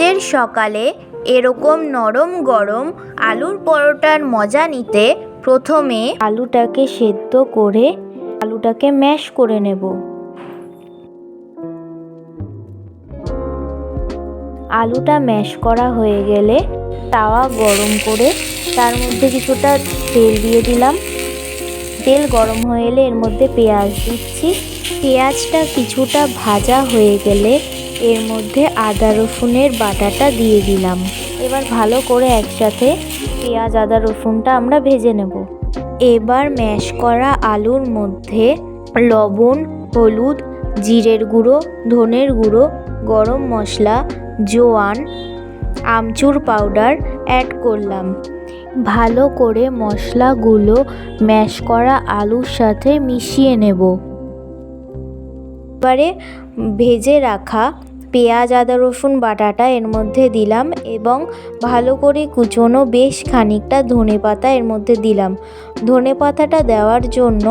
শীতের সকালে এরকম নরম গরম আলুর পরোটার মজা নিতে প্রথমে আলুটাকে সেদ্ধ করে আলুটাকে ম্যাশ করে নেব। আলুটা ম্যাশ করা হয়ে গেলে তাওয়া গরম করে তার মধ্যে কিছুটা তেল দিয়ে দিলাম। তেল গরম হয়ে এলে এর মধ্যে পেঁয়াজ দিচ্ছি। পেঁয়াজটা কিছুটা ভাজা হয়ে গেলে এর মধ্যে আদা রসুনের বাটাটা দিয়ে দিলাম। এবার ভালো করে একসাথে পেঁয়াজ, আদা রসুনটা আমরা ভেজে নেব। এবার ম্যাশ করা আলুর মধ্যে লবণ, হলুদ, জিরের গুঁড়ো, ধনের গুঁড়ো, গরম মশলা, জোয়ান, আমচুর পাউডার অ্যাড করলাম। ভালো করে মশলাগুলো ম্যাশ করা আলুর সাথে মিশিয়ে নেব। এবারে ভেজে রাখা পেঁয়াজ, আদা, রসুন, বাটাটা এর মধ্যে দিলাম এবং ভালো করে কুচোনো বেশ খানিকটা ধনে পাতা এর মধ্যে দিলাম। ধনে পাতাটা দেওয়ার জন্য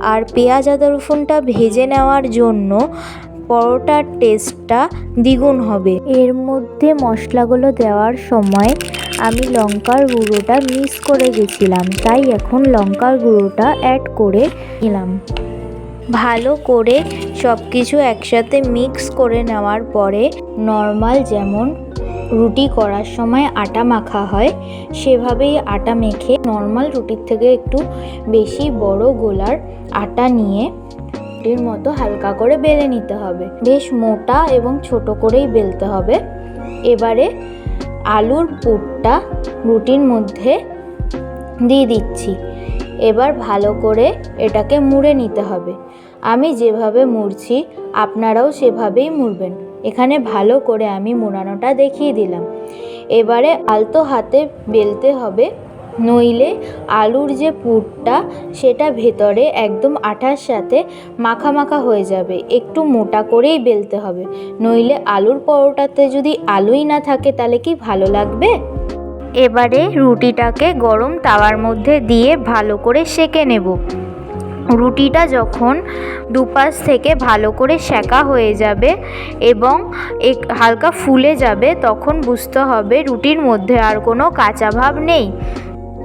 আর পেঁয়াজ, আদা, রসুনটা ভেজে নেওয়ার জন্য পরোটার টেস্টটা দ্বিগুণ হবে। এর মধ্যে মশলাগুলো দেওয়ার সময় আমি লঙ্কার গুঁড়োটা মিস করে গেছিলাম, তাই এখন লঙ্কার গুঁড়োটা অ্যাড করে নিলাম। ভালো করে সব কিছু একসাথে মিক্স করে নেওয়ার পরে নর্মাল যেমন রুটি করার সময় আটা মাখা হয়, সেভাবেই আটা মেখে নর্মাল রুটির থেকে একটু বেশি বড় গোলার আটা নিয়ে রুটির মতো হালকা করে বেলে নিতে হবে। বেশ মোটা এবং ছোট করেই বেলতে হবে। এবারে আলুর পুরটা রুটির মধ্যে দিয়ে দিচ্ছি। এবার ভালো করে এটাকে মুড়ে নিতে হবে। আমি যেভাবে মুড়ছি, আপনারাও সেভাবেই মুড়বেন। এখানে ভালো করে আমি মোড়ানোটা দেখিয়ে দিলাম। এবারে আলতো হাতে বেলতে হবে, নইলে আলুর যে পুরটা, সেটা ভেতরে একদম আঠার সাথে মাখা মাখা হয়ে যাবে। একটু মোটা করেই বেলতে হবে। নইলে আলুর পরোটাতে যদি আলুই না থাকে, তাহলে কি ভালো লাগবে? এবারে রুটিটাকে গরম তাওয়ার মধ্যে দিয়ে ভালো করে সেঁকে নেব। রুটিটা যখন দুপাশ থেকে ভালো করে সেঁকা হয়ে যাবে এবং এক হালকা ফুলে যাবে, তখন বুঝতে হবে রুটির মধ্যে আর কোনো কাঁচা ভাব নেই।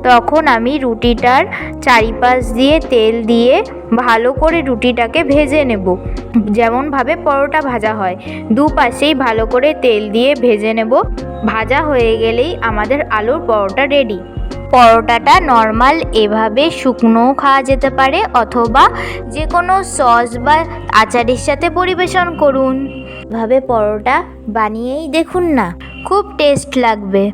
তখন আমি রুটিটার চারিপাশ দিয়ে তেল দিয়ে ভালো করে রুটিটাকে ভেজে নেব। যেমনভাবে পরোটা ভাজা হয়, দুপাশেই ভালো করে তেল দিয়ে ভেজে নেব। ভাজা হয়ে গেলেই আমাদের আলুর পরোটা রেডি পরোটাটা নর্মাল এভাবে শুকনোও খাওয়া যেতে পারে অথবা যে কোনো সস বা আচারের সাথে পরিবেশন করুন। এভাবে পরোটা বানিয়েই দেখুন না, খুব টেস্ট লাগবে।